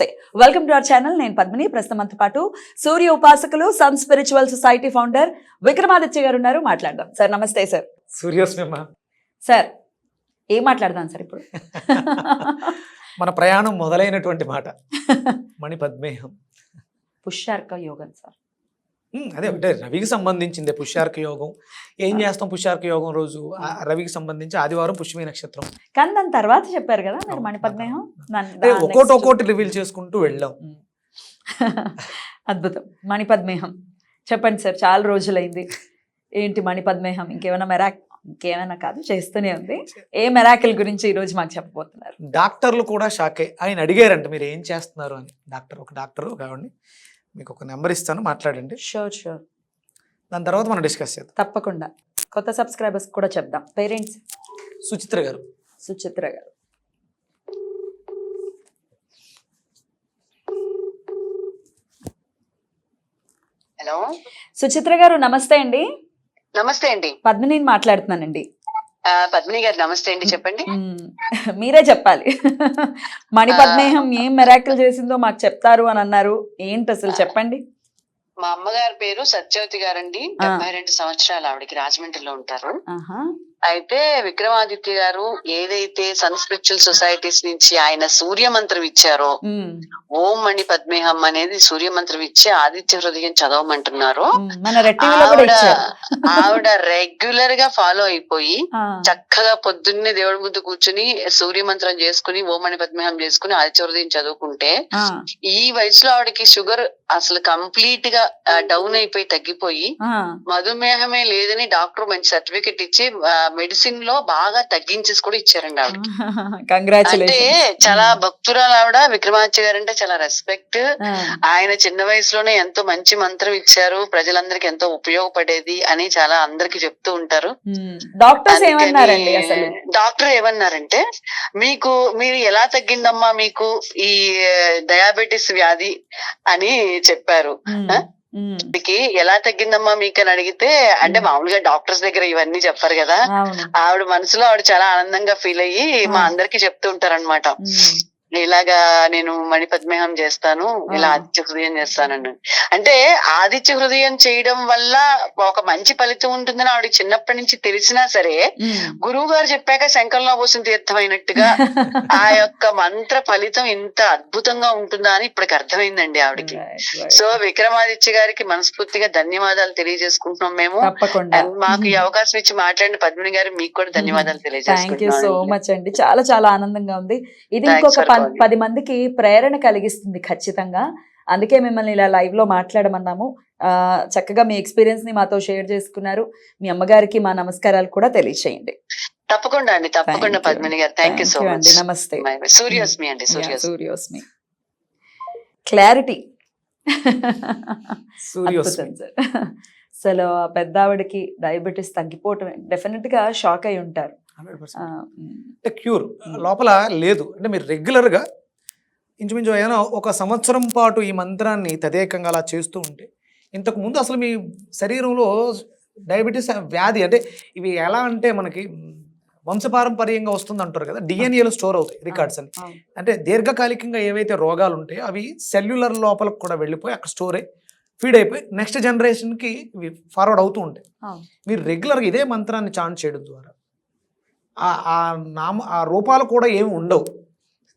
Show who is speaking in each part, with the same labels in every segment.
Speaker 1: నమస్తే welcome to our channel నేను పద్మిని. ప్రస్తుతం పాటు సూర్య ఉపాసకులు sun spiritual society founder Vikramaditya గారు ఉన్నారు. మాట్లాడదాం. సార్ నమస్తే సార్
Speaker 2: సూర్యోస్మిమ
Speaker 1: సార్ ఏం మాట్లాడదాం సార్ ఇప్పుడు?
Speaker 2: మన ప్రయాణం మొదలైనటువంటి మాట. మణి పద్మేహం
Speaker 1: పుష్యార్క యోగం సార్
Speaker 2: అదే అంటే రవికి సంబంధించిందే పుష్యార్క యోగం. ఏం చేస్తాం పుష్యార్క యోగం రోజు? రవికి సంబంధించి ఆదివారం పుష్యమి నక్షత్రం.
Speaker 1: కానీ దాని తర్వాత చెప్పారు కదా మీరు మణిపద్మేహం
Speaker 2: ఒక్కోటి ఒక్కోటి రివీల్ చేసుకుంటూ వెళ్ళాం.
Speaker 1: అద్భుతం. మణిపద్మేహం చెప్పండి సార్ చాలా రోజులైంది. ఏంటి మణిపద్మేహం ఇంకేమైనా మెరాక్ ఇంకేమైనా కాదు చేస్తూనే ఉంది. ఏ మెరాకిల్ గురించి ఈ రోజు మాకు చెప్పబోతున్నారు?
Speaker 2: డాక్టర్లు కూడా షాక్. ఆయన అడిగారంట మీరు ఏం చేస్తున్నారు? అని. డాక్టర్ ఒక డాక్టర్ ఒక ఆవిడని. మీకు ఒక నెంబర్ ఇస్తాను మాట్లాడండి.
Speaker 1: షూర్ షూర్
Speaker 2: దాని తర్వాత మనం డిస్కస్ చేద్దాం.
Speaker 1: తప్పకుండా. కొత్త సబ్స్క్రైబర్స్ కూడా చెప్దాం. పేరెంట్స్?
Speaker 2: సుచిత్ర గారు.
Speaker 1: సుచిత్ర గారు.
Speaker 3: హలో
Speaker 1: సుచిత్ర గారు నమస్తే అండి.
Speaker 3: నమస్తే అండి.
Speaker 1: పద్మిని మాట్లాడుతున్నానండి.
Speaker 3: పద్మిని గారు నమస్తే అండి చెప్పండి.
Speaker 1: మీరే చెప్పాలి. మణిపద్మేహం ఏం మెరాకిల్ చేసిందో మాకు చెప్తారు అని అన్నారు. ఏంటి అసలు? చెప్పండి.
Speaker 3: మా అమ్మగారి పేరు సత్యవతి గారండి. డెబ్బై రెండు సంవత్సరాలు ఆవిడకి రాజమండ్రిలో ఉంటారు. అయితే విక్రమాదిత్య గారు ఏదైతే సన్ స్పిరిచువల్ సొసైటీస్ నుంచి ఆయన సూర్య మంత్రం ఇచ్చారో. ఓం మణి పద్మేహం అనేది సూర్య మంత్రం ఇచ్చి ఆదిత్య హృదయం చదవమంటున్నారు ఆవిడ ఆవిడ రెగ్యులర్గా ఫాలో అయిపోయి. చక్కగా పొద్దున్నే దేవుడి ముందు కూర్చుని సూర్య మంత్రం చేసుకుని ఓం మణి పద్మేహం చేసుకుని ఆదిత్య హృదయం చదువుకుంటే. ఈ వయసులో ఆవిడకి షుగర్ అసలు కంప్లీట్గా డౌన్ అయిపోయి తగ్గిపోయి. మధుమేహమే లేదని డాక్టర్ మంచి సర్టిఫికెట్ ఇచ్చి మెడిసిన్లో బాగా తగ్గించేసి కూడా ఇచ్చారండి ఆవిడ అంటే చాలా భక్తురాలు ఆవిడ విక్రమాదిత్య గారు అంటే చాలా రెస్పెక్ట్ ఆయన చిన్న వయసులోనే ఎంతో మంచి మంత్రం ఇచ్చారు. ప్రజలందరికి ఎంతో ఉపయోగపడేది అని చాలా అందరికి చెప్తూ ఉంటారు.
Speaker 1: డాక్టర్స్ ఏమన్నారండి అసలు?
Speaker 3: డాక్టర్ ఏమన్నారంటే మీకు మీరు ఎలా తగ్గిందమ్మా మీకు ఈ డయాబెటిస్ వ్యాధి అని చెప్పారు.
Speaker 1: మ్మ్.
Speaker 3: ఆ?
Speaker 1: మ్మ్.
Speaker 3: మీకు ఎలా తగ్గిందమ్మా మీకు అని అడిగితే అంటే మామూలుగా డాక్టర్స్ దగ్గర ఇవన్నీ చెప్పారు కదా ఆవిడ మనసులో ఆవిడ చాలా ఆనందంగా ఫీల్ అయ్యి మా. అందరికి చెప్తూ ఉంటారన్నమాట
Speaker 1: మ్మ్.
Speaker 3: ఇలాగా నేను మణి పద్మేహం చేస్తాను ఇలా. ఆదిత్య హృదయం చేస్తానండి అంటే ఆదిత్య హృదయం చేయడం వల్ల ఒక మంచి ఫలితం ఉంటుందని ఆవిడ చిన్నప్పటి నుంచి తెలిసినా సరే. గురువు గారు చెప్పాక శంకరంలో పోసిన తీర్థం అయినట్టుగా ఆ యొక్క మంత్ర ఫలితం ఇంత అద్భుతంగా ఉంటుందా అని ఇప్పటికి అర్థమైందండి ఆవిడకి. సో విక్రమాదిత్య గారికి మనస్ఫూర్తిగా ధన్యవాదాలు తెలియజేసుకుంటున్నాం మేము మాకు ఈ అవకాశం ఇచ్చి మాట్లాడిన పద్మిని గారు మీకు కూడా ధన్యవాదాలు తెలియజేసుకుంటున్నాం
Speaker 1: సో మచ్ అండి చాలా చాలా ఆనందంగా ఉంది ఇది ఇంకొక. పది మందికి ప్రేరణ కలిగిస్తుంది ఖచ్చితంగా. అందుకే మిమ్మల్ని ఇలా లైవ్లో మాట్లాడమన్నాము. చక్కగా మీ ఎక్స్పీరియన్స్ని మాతో షేర్ చేసుకున్నారు. మీ అమ్మగారికి మా నమస్కారాలు కూడా తెలియచేయండి.
Speaker 3: తప్పకుండా అండి తప్పకుండా. పద్మిని గారు. థ్యాంక్ యూ సో మచ్
Speaker 1: అండి. నమస్తే.
Speaker 3: సూర్యోస్మి అండి సూర్యోస్మి.
Speaker 1: క్లారిటీ
Speaker 2: సూర్యోస్మి.
Speaker 1: అసలు ఆ పెద్ద ఆవిడకి డయాబెటీస్ తగ్గిపోవటం డెఫినెట్గా షాక్ అయి ఉంటారు.
Speaker 2: 100%.
Speaker 1: ఆ, మ్,
Speaker 2: అంటే క్యూర్. లోపల లేదు. అంటే మీరు రెగ్యులర్గా ఇంచుమించు ఏదైనా ఒక సంవత్సరం పాటు ఈ మంత్రాన్ని తదేకంగా అలా చేస్తూ ఉంటే ఇంతకు ముందు అసలు మీ శరీరంలో డయాబెటీస్ వ్యాధి అంటే ఇవి ఎలా అంటే మనకి వంశపారంపర్యంగా వస్తుంది అంటారు కదా డిఎన్ఏలో స్టోర్ అవుతాయి రికార్డ్స్ అని. అంటే దీర్ఘకాలికంగా ఏవైతే రోగాలు ఉంటాయో అవి సెల్యులర్ లోపలికి కూడా వెళ్ళిపోయి అక్కడ స్టోర్ అయ్యి ఫీడ్ అయిపోయి నెక్స్ట్ జనరేషన్కి ఇవి ఫార్వర్డ్ అవుతూ ఉంటాయి. మీరు రెగ్యులర్గా ఇదే మంత్రాన్ని చాంట్ చేయడం ద్వారా ఆ- నామ ఆ రూపాలు కూడా ఏమి ఉండవు.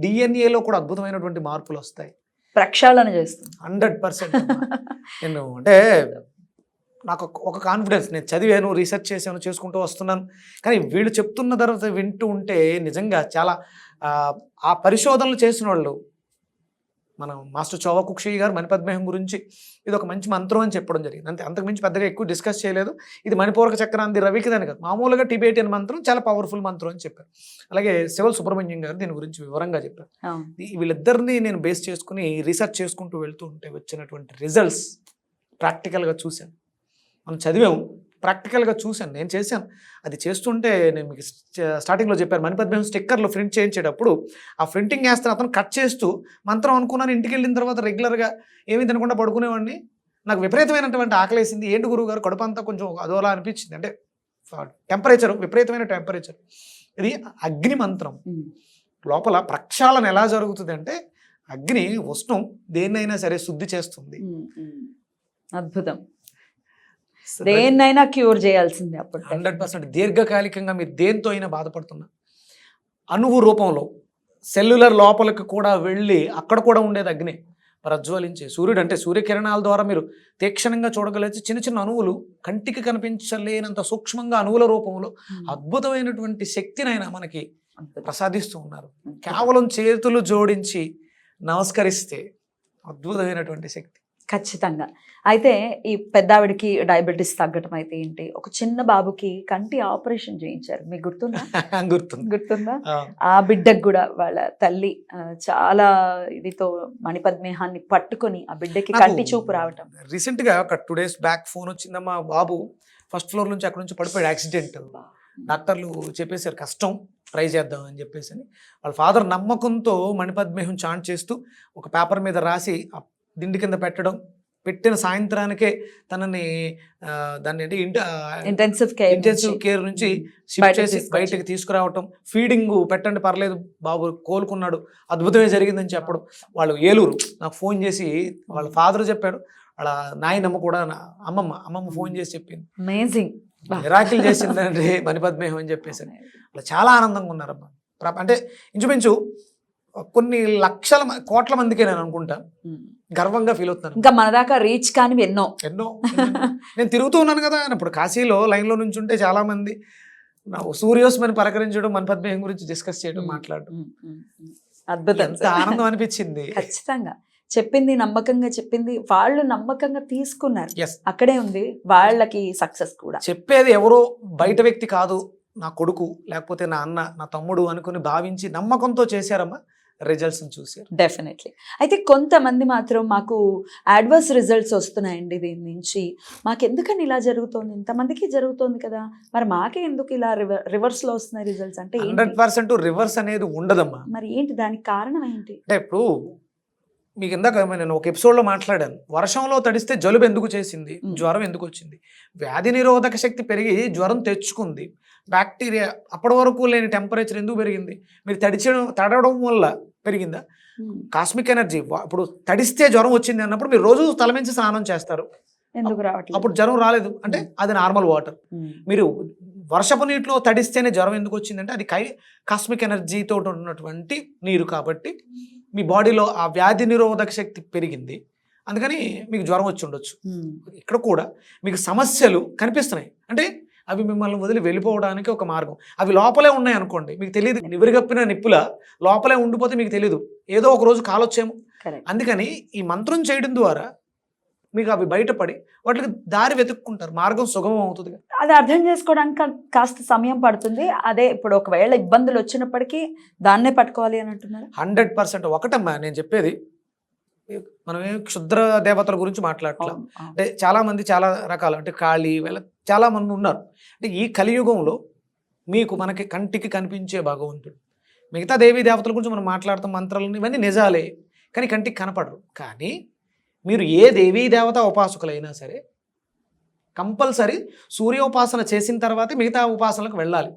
Speaker 2: డిఎన్ఏలో కూడా అద్భుతమైనటువంటి మార్పులు వస్తాయి.
Speaker 1: ప్రక్షాళన చేస్తుంది.
Speaker 2: హండ్రెడ్ పర్సెంట్ నేను అంటే నాకు ఒక- కాన్ఫిడెన్స్ నేను చదివాను రీసెర్చ్ చేశాను చేసుకుంటూ వస్తున్నాను. కానీ వీళ్ళు చెప్తున్న తర్వాత వింటూ ఉంటే నిజంగా చాలా ఆ పరిశోధనలు చేసిన వాళ్ళు మనం మాస్టర్ చోవా కుక్షి గారు మణిపద్మేహం గురించి ఇది ఒక మంచి మంత్రం అని చెప్పడం జరిగింది. అంతే అంతకుమించి పెద్దగా ఎక్కువ డిస్కస్ చేయలేదు. ఇది మణిపూరక చక్రాంతి రవికి దాని కాదు మామూలుగా టిబేటియన్ మంత్రం చాలా పవర్ఫుల్ మంత్రం అని చెప్పారు. అలాగే శివల్ సుబ్రహ్మణ్యం గారు దీని గురించి వివరంగా చెప్పారు. వీళ్ళిద్దరిని నేను బేస్ చేసుకుని రీసెర్చ్ చేసుకుంటూ వెళ్తూ ఉంటే వచ్చినటువంటి రిజల్ట్స్ ప్రాక్టికల్గా చూశాను. మనం చదివాము. ప్రాక్టికల్గా చూశాను నేను చేశాను. అది చేస్తుంటే నేను మీకు స్ట- స్టార్టింగ్లో చెప్పాను మణిపద్మేహం స్టిక్కర్లు ప్రింట్ చేయించేటప్పుడు ఆ ప్రింటింగ్ వేస్తున్న అతను కట్ చేస్తూ మంత్రం అనుకున్నాను ఇంటికి వెళ్ళిన తర్వాత రెగ్యులర్గా ఏమీ తినకుండా పడుకునేవాడిని. నాకు విపరీతమైనటువంటి ఆకలేసింది. ఏంటి గురువు గారు? కడుపు అంతా కొంచెం అదోలా అనిపించింది. అంటే టెంపరేచర్ విపరీతమైన టెంపరేచర్. ఇది అగ్ని మంత్రం. లోపల ప్రక్షాళన ఎలా జరుగుతుంది అంటే అగ్ని ఉష్ణం దేన్నైనా సరే శుద్ధి చేస్తుంది.
Speaker 1: అద్భుతం. దేన్నైనా క్యూర్ చేయాల్సిందే అప్పుడు
Speaker 2: హండ్రెడ్ పర్సెంట్ దీర్ఘకాలికంగా మీరు దేంతో అయినా బాధపడుతున్నా. అణువు రూపంలో సెల్యులర్ లోపలికి కూడా వెళ్ళి అక్కడ కూడా ఉండేది అగ్ని. ప్రజ్వలించే సూర్యుడు అంటే సూర్యకిరణాల ద్వారా మీరు తీక్షణంగా చూడగలిగే చిన్న చిన్న అణువులు కంటికి కనిపించలేనంత సూక్ష్మంగా అణువుల రూపంలో అద్భుతమైనటువంటి శక్తినైనా మనకి
Speaker 1: అద్భుతం.
Speaker 2: ప్రసాదిస్తూ ఉన్నారు. కేవలం చేతులు జోడించి నమస్కరిస్తే అద్భుతమైనటువంటి శక్తి.
Speaker 1: ఖచ్చితంగా. అయితే ఈ పెద్దావిడికి డయాబెటీస్ తగ్గటం అయితే ఏంటి? ఒక చిన్న బాబుకి కంటి ఆపరేషన్ చేయించారు. మీకు గుర్తుందా?
Speaker 2: గుర్తుంది.
Speaker 1: గుర్తుందా?
Speaker 2: ఆ,
Speaker 1: బిడ్డకు కూడా వాళ్ళ తల్లి చాలా ఇదితో మణిపద్మేహాన్ని పట్టుకొని ఆ బిడ్డకి కంటి చూపు రావటం.
Speaker 2: రీసెంట్గా ఒక టూ డేస్ బ్యాక్ ఫోన్ వచ్చిందమ్మా బాబు. ఫస్ట్ ఫ్లోర్ నుంచి అక్కడ నుంచి పడిపోయాడు యాక్సిడెంట్. డాక్టర్లు చెప్పేశారు కష్టం ట్రై చేద్దాం అని చెప్పేసి వాళ్ళ ఫాదర్ నమ్మకంతో మణిపద్మేహం చాంట్ చేస్తూ ఒక పేపర్ మీద రాసి దిండి కింద పెట్టడం పెట్టిన సాయంత్రానికే తనని దాన్ని అంటే ఇంటి
Speaker 1: ఇంటెన్సివ్ కేర్
Speaker 2: ఇంటెన్సివ్ కేర్ నుంచి షిఫ్ట్ చేసి. బయటకు తీసుకురావటం ఫీడింగ్ పెట్టండి పర్లేదు బాబు కోలుకున్నాడు అద్భుతమే జరిగిందని చెప్పడం. వాళ్ళు ఏలూరు నాకు ఫోన్ చేసి వాళ్ళ ఫాదర్ చెప్పాడు వాళ్ళ నాయనమ్మ కూడా అమ్మమ్మ అమ్మమ్మ ఫోన్ చేసి చెప్పింది.
Speaker 1: అమేజింగ్
Speaker 2: మిరాకిల్ చేసిందండి మణిపద్మేహం అని చెప్పేసి. వాళ్ళు చాలా ఆనందంగా ఉన్నారమ్మా అంటే ఇంచుమించు కొన్ని లక్షల కోట్ల మందికే నేను అనుకుంటా. గర్వంగా ఫీల్ అవుతున్నాను.
Speaker 1: ఇంకా మన దాకా రీచ్ కానివి ఎన్నో.
Speaker 2: ఎన్నో. నేను తిరుగుతూ ఉన్నాను కదా. ఇప్పుడు కాశీలో లైన్లో నుంచి ఉంటే చాలా మంది నా సూర్యోస్మని పలకరించడం మన పద్మేహం గురించి డిస్కస్ చేయడం మాట్లాడడం.
Speaker 1: అద్భుతం
Speaker 2: ఆనందం అనిపించింది.
Speaker 1: ఖచ్చితంగా. చెప్పింది నమ్మకంగా చెప్పింది. వాళ్ళు నమ్మకంగా తీసుకున్నారు. అక్కడే ఉంది. వాళ్ళకి సక్సెస్ కూడా.
Speaker 2: చెప్పేది ఎవరో బయట వ్యక్తి కాదు నా కొడుకు లేకపోతే నా అన్న నా తమ్ముడు అనుకుని భావించి నమ్మకంతో చేశారమ్మా. రిజల్ట్స్ చూశారు.
Speaker 1: డెఫినెట్లీ. అయితే కొంతమంది మాత్రం మాకు అడ్వర్స్ రిజల్ట్స్ వస్తున్నాయండి దీని నుంచి. మాకు ఎందుకని ఇలా జరుగుతోంది? ఇంతమందికి జరుగుతోంది కదా. మరి మాకే ఎందుకు ఇలా రివర్స్లో వస్తున్నాయి రిజల్ట్స్? అంటే?
Speaker 2: హండ్రెడ్ పర్సెంట్ రివర్స్ అనేది ఉండదమ్మా.
Speaker 1: మరి ఏంటి దానికి కారణం ఏంటి?
Speaker 2: అంటే ఇప్పుడు మీకు ఇందాక నేను ఒక ఎపిసోడ్లో మాట్లాడాను. వర్షంలో తడిస్తే జలుబు ఎందుకు చేసింది. జ్వరం ఎందుకు వచ్చింది? వ్యాధి నిరోధక శక్తి పెరిగి జ్వరం తెచ్చుకుంది. బ్యాక్టీరియా అప్పటి వరకు లేని టెంపరేచర్ ఎందుకు పెరిగింది? మీరు తడిచడం తడవడం వల్ల పెరిగిందా? కాస్మిక్ ఎనర్జీ ఇప్పుడు తడిస్తే జ్వరం వచ్చింది అన్నప్పుడు మీరు రోజు తలమించి స్నానం చేస్తారు.
Speaker 1: ఎందుకు రావట్లేదు?
Speaker 2: అప్పుడు జ్వరం రాలేదు. అంటే అది నార్మల్ వాటర్. మీరు వర్షపు నీటిలో తడిస్తేనే జ్వరం ఎందుకు వచ్చిందంటే అది కై కాస్మిక్ ఎనర్జీతో ఉన్నటువంటి నీరు కాబట్టి మీ బాడీలో ఆ వ్యాధి నిరోధక శక్తి పెరిగింది. అందుకని మీకు జ్వరం వచ్చి ఉండొచ్చు. ఇక్కడ కూడా మీకు సమస్యలు కనిపిస్తున్నాయి. అంటే అవి మిమ్మల్ని వదిలి వెళ్ళిపోవడానికి ఒక మార్గం. అవి లోపలే ఉన్నాయి అనుకోండి. మీకు తెలియదు నివిరిగప్పిన నిప్పుల లోపలే ఉండిపోతే మీకు తెలియదు ఏదో ఒక రోజు కాలొచ్చేమో. అందుకని ఈ మంత్రం చేయడం ద్వారా మీకు అవి బయటపడి వాటికి దారి వెతుక్కుంటారు. మార్గం సుగమం అవుతుంది
Speaker 1: అది అర్థం చేసుకోవడానికి కాస్త సమయం పడుతుంది. అదే ఇప్పుడు ఒకవేళ ఇబ్బందులు వచ్చినప్పటికీ దాన్నే పట్టుకోవాలి అని అంటున్నారు?
Speaker 2: Hundred percent. ఒకటమ్మా నేను చెప్పేది మనం ఏం క్షుద్ర దేవతల గురించి మాట్లాడట్లా. అంటే చాలా మంది చాలా రకాలు అంటే కాళీ వీళ్ళ చాలా మంది ఉన్నారు. అంటే ఈ కలియుగంలో మీకు మనకి కంటికి కనిపించే భగవంతుడు మిగతా దేవీ దేవతల గురించి మనం మాట్లాడతాం మంత్రాలు ఇవన్నీ నిజాలే కానీ కంటికి కనపడరు. కానీ మీరు ఏ దేవీ దేవత ఉపాసకులైనా సరే కంపల్సరీ సూర్యోపాసన చేసిన తర్వాతే మిగతా ఉపాసనలకు వెళ్ళాలి.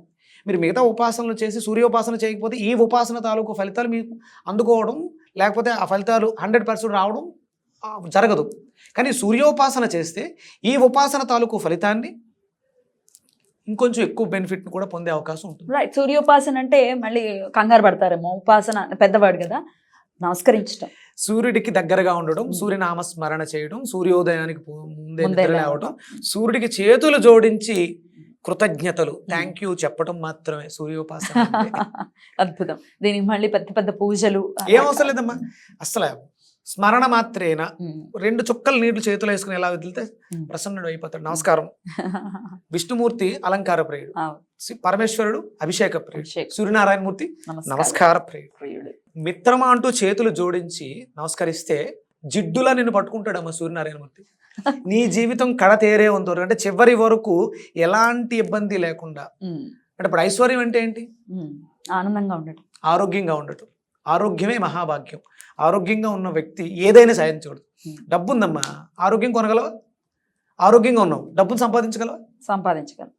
Speaker 2: మీరు మిగతా ఉపాసనలు చేసి సూర్యోపాసన చేయకపోతే ఈ ఉపాసన తాలూకు ఫలితాలు మీకు అందుకోవడం లేకపోతే ఆ ఫలితాలు హండ్రెడ్ పర్సెంట్ రావడం జరగదు. కానీ సూర్యోపాసన చేస్తే ఈ ఉపాసన తాలూకు ఫలితాన్ని ఇంకొంచెం ఎక్కువ బెనిఫిట్ని కూడా పొందే అవకాశం ఉంటుంది.
Speaker 1: రైట్ సూర్యోపాసన అంటే మళ్ళీ కంగారు పడతారేమో. ఉపాసన పెద్దవాడు కదా. నమస్కరించటం.
Speaker 2: సూర్యుడికి దగ్గరగా ఉండడం
Speaker 1: Mm.
Speaker 2: సూర్యనామ స్మరణ చేయడం సూర్యోదయానికి ముందే లేవడం సూర్యుడికి చేతులు జోడించి కృతజ్ఞతలు. థ్యాంక్ యూ చెప్పడం మాత్రమే సూర్యోపాసన.
Speaker 1: అద్భుతం. దీనికి మళ్ళీ పెద్ద పెద్ద పూజలు
Speaker 2: ఏం అవసరం లేదమ్మా. అసలు స్మరణ మాత్రేన రెండు చుక్కలు నీళ్ళు చేతులు వేసుకుని ఎలా వదిలితే. ప్రసన్నుడు అయిపోతాడు. నమస్కారం. విష్ణుమూర్తి అలంకార ప్రియుడు. పరమేశ్వరుడు అభిషేక ప్రియుడు. సూర్యనారాయణమూర్తి
Speaker 1: నమస్కారం.
Speaker 2: ప్రియుడు. మిత్రమా అంటూ చేతులు జోడించి నమస్కరిస్తే జిడ్డులా నిన్ను పట్టుకుంటాడమ్మ సూర్యనారాయణమూర్తి. నీ జీవితం కడతేరే ఉంది అంటే చివరి వరకు ఎలాంటి ఇబ్బంది లేకుండా. అంటే ఇప్పుడు ఐశ్వర్యం అంటే ఏంటి?
Speaker 1: ఆనందంగా ఉండటం.
Speaker 2: ఆరోగ్యంగా ఉండటం. ఆరోగ్యమే మహాభాగ్యం. ఆరోగ్యంగా ఉన్న వ్యక్తి ఏదైనా సాధించకూడదు
Speaker 1: Hmm.
Speaker 2: డబ్బు ఉందమ్మా ఆరోగ్యం కొనగలవా? ఆరోగ్యంగా ఉన్నావు. డబ్బును సంపాదించగలవా?
Speaker 1: సంపాదించగలం.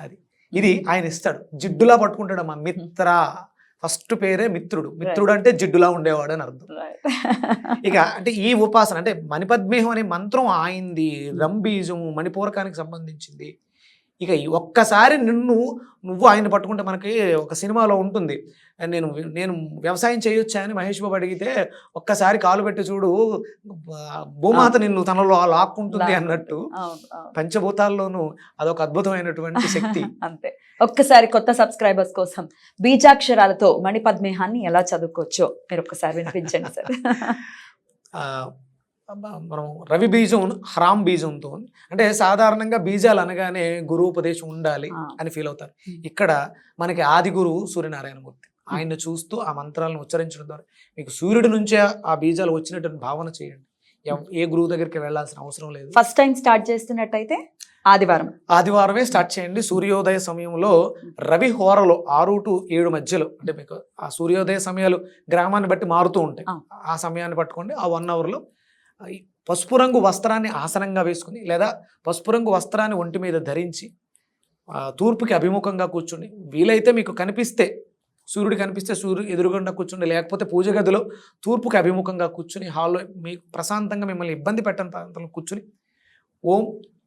Speaker 2: అది. ఇది ఆయన ఇస్తాడు. జిడ్డులా పట్టుకుంటాడమ్మా. మిత్ర. ఫస్ట్ పేరే మిత్రుడు. మిత్రుడు అంటే జిడ్డులా ఉండేవాడు అని అర్థం. ఇక అంటే ఈ ఉపాసన అంటే మణిపద్మేహం అనే మంత్రం ఆయింది రంబీజము మణిపూరకానికి సంబంధించింది. ఇక ఒక్కసారి నిన్ను నువ్వు ఆయన పట్టుకుంటే మనకి ఒక సినిమాలో ఉంటుంది. నేను నేను వ్యవసాయం చేయొచ్చా అని మహేష్ బాబు అడిగితే ఒక్కసారి కాలు పెట్టి చూడు భూమాత నిన్ను తనలో లాక్కుంటుంది అన్నట్టు. పంచభూతాల్లోనూ అదొక అద్భుతమైనటువంటి శక్తి.
Speaker 1: అంతే. ఒక్కసారి కొత్త సబ్స్క్రైబర్స్ కోసం బీజాక్షరాలతో మణిపద్మేహాన్ని ఎలా చదువుకోవచ్చో మీరు ఒక్కసారి వినిపించండి సార్
Speaker 2: మనం రవి బీజం హ్రామ్ బీజంతో. అంటే సాధారణంగా బీజాలు అనగానే గురువు ఉపదేశం ఉండాలి. అని ఫీల్ అవుతారు. ఇక్కడ మనకి ఆది గురువు సూర్యనారాయణమూర్తి ఆయన్ని చూస్తూ ఆ మంత్రాలను ఉచ్చరించడం ద్వారా మీకు సూర్యుడి నుంచే ఆ బీజాలు వచ్చినట్టు భావన చేయండి ఏ గురువు దగ్గరికి వెళ్ళాల్సిన అవసరం లేదు
Speaker 1: ఫస్ట్ టైం స్టార్ట్ చేస్తున్నట్టయితే ఆదివారం.
Speaker 2: ఆదివారమే స్టార్ట్ చేయండి. సూర్యోదయ సమయంలో రవి హోరలో ఆరు టు ఏడు మధ్యలో అంటే మీకు ఆ సూర్యోదయ సమయాలు గ్రామాన్ని బట్టి మారుతూ ఉంటాయి.
Speaker 1: ఆ.
Speaker 2: సమయాన్ని పట్టుకోండి. ఆ వన్ అవర్లో పసుపు రంగు వస్త్రాన్ని ఆసనంగా వేసుకుని లేదా పసుపు రంగు వస్త్రాన్ని ఒంటి మీద ధరించి ఆ, తూర్పుకి అభిముఖంగా కూర్చుని వీలైతే మీకు కనిపిస్తే సూర్యుడు కనిపిస్తే సూర్యుడు ఎదురుగుండా కూర్చుని లేకపోతే పూజ గదిలో తూర్పుకి అభిముఖంగా కూర్చుని హాల్లో మీకు ప్రశాంతంగా మిమ్మల్ని ఇబ్బంది పెట్టని ప్రాంతంలో కూర్చుని ఓం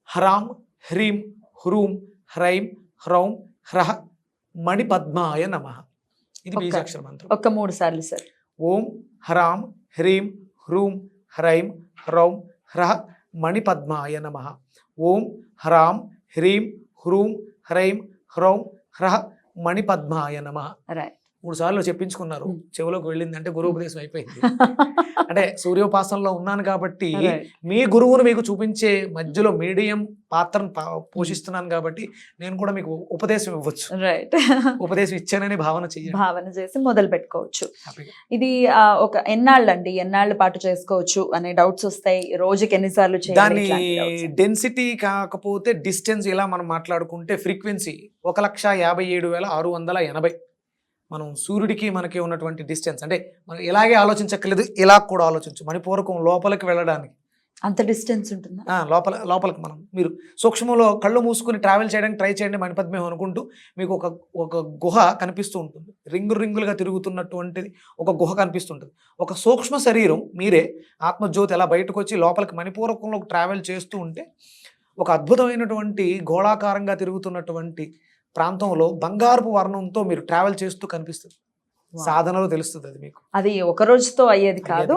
Speaker 2: హ్రాం హ్రీం హ్రూం హ్రైం హ్రౌం హ్రహ మణిపద్మాయ నమ ఇది బీజాక్షర మంత్రం.
Speaker 1: ఒక్క మూడు సార్లు సార్.
Speaker 2: ఓం హ్రాం హ్రీం హ్రూం హ్రైం హ్రౌం హ్రహ మణిపద్మాయ నమ. ఓం హ్రాం హ్రీం హ్రూం హ్రైం హ్రౌం హ్రహ మణిపద్మాయ నమ.
Speaker 1: రైట్
Speaker 2: మూడు సార్లు చెప్పించుకున్నారు. చెవిలోకి వెళ్ళింది అంటే గురువుపదేశం అయిపోయింది. అంటే సూర్యోపాసనలో ఉన్నాను కాబట్టి. మీ గురువును మీకు చూపించే మధ్యలో మీడియం పాత్రను పోషిస్తున్నాను కాబట్టి నేను కూడా మీకు ఉపదేశం ఇవ్వచ్చు.
Speaker 1: రైట్
Speaker 2: ఉపదేశం ఇచ్చానని భావన చెయ్యండి
Speaker 1: భావన చేసి మొదలు పెట్టుకోవచ్చు. ఇది ఒక ఎన్నాళ్ళు అండి ఎన్నాళ్ళ పాటు చేసుకోవచ్చు అనే డౌట్స్ వస్తాయి. రోజుకి ఎన్నిసార్లు చేయాలి
Speaker 2: దాని. డెన్సిటీ కాకపోతే డిస్టెన్స్ ఇలా మనం మాట్లాడుకుంటే ఫ్రీక్వెన్సీ ఒక లక్ష యాభై ఏడు వేల ఆరు వందల ఎనభై. మనం సూర్యుడికి మనకి ఉన్నటువంటి డిస్టెన్స్ అంటే మనం ఇలాగే ఆలోచించక్కర్లేదు ఇలా కూడా ఆలోచించు. మణిపూరకం లోపలికి వెళ్ళడానికి.
Speaker 1: అంత డిస్టెన్స్ ఉంటుందా?
Speaker 2: లోపల లోపలికి మనం మీరు సూక్ష్మంలో కళ్ళు మూసుకుని ట్రావెల్ చేయడానికి ట్రై చేయండి మణిపద్మేహం అనుకుంటూ మీకు ఒక ఒక గుహ కనిపిస్తూ ఉంటుంది. రింగులు రింగులుగా తిరుగుతున్నటువంటిది ఒక గుహ కనిపిస్తుంటుంది. ఒక సూక్ష్మ శరీరం మీరే ఆత్మజ్యోతి ఎలా బయటకు వచ్చి లోపలికి మణిపూరకంలో ట్రావెల్ చేస్తూ ఉంటే ఒక అద్భుతమైనటువంటి గోళాకారంగా తిరుగుతున్నటువంటి ప్రాంతంలో బంగారపు వర్ణంతో మీరు ట్రావెల్ చేస్తూ కనిపిస్తుంది. సాధనలో తెలుస్తుంది అది మీకు
Speaker 1: అది ఒక రోజుతో అయ్యేది
Speaker 2: కాదు.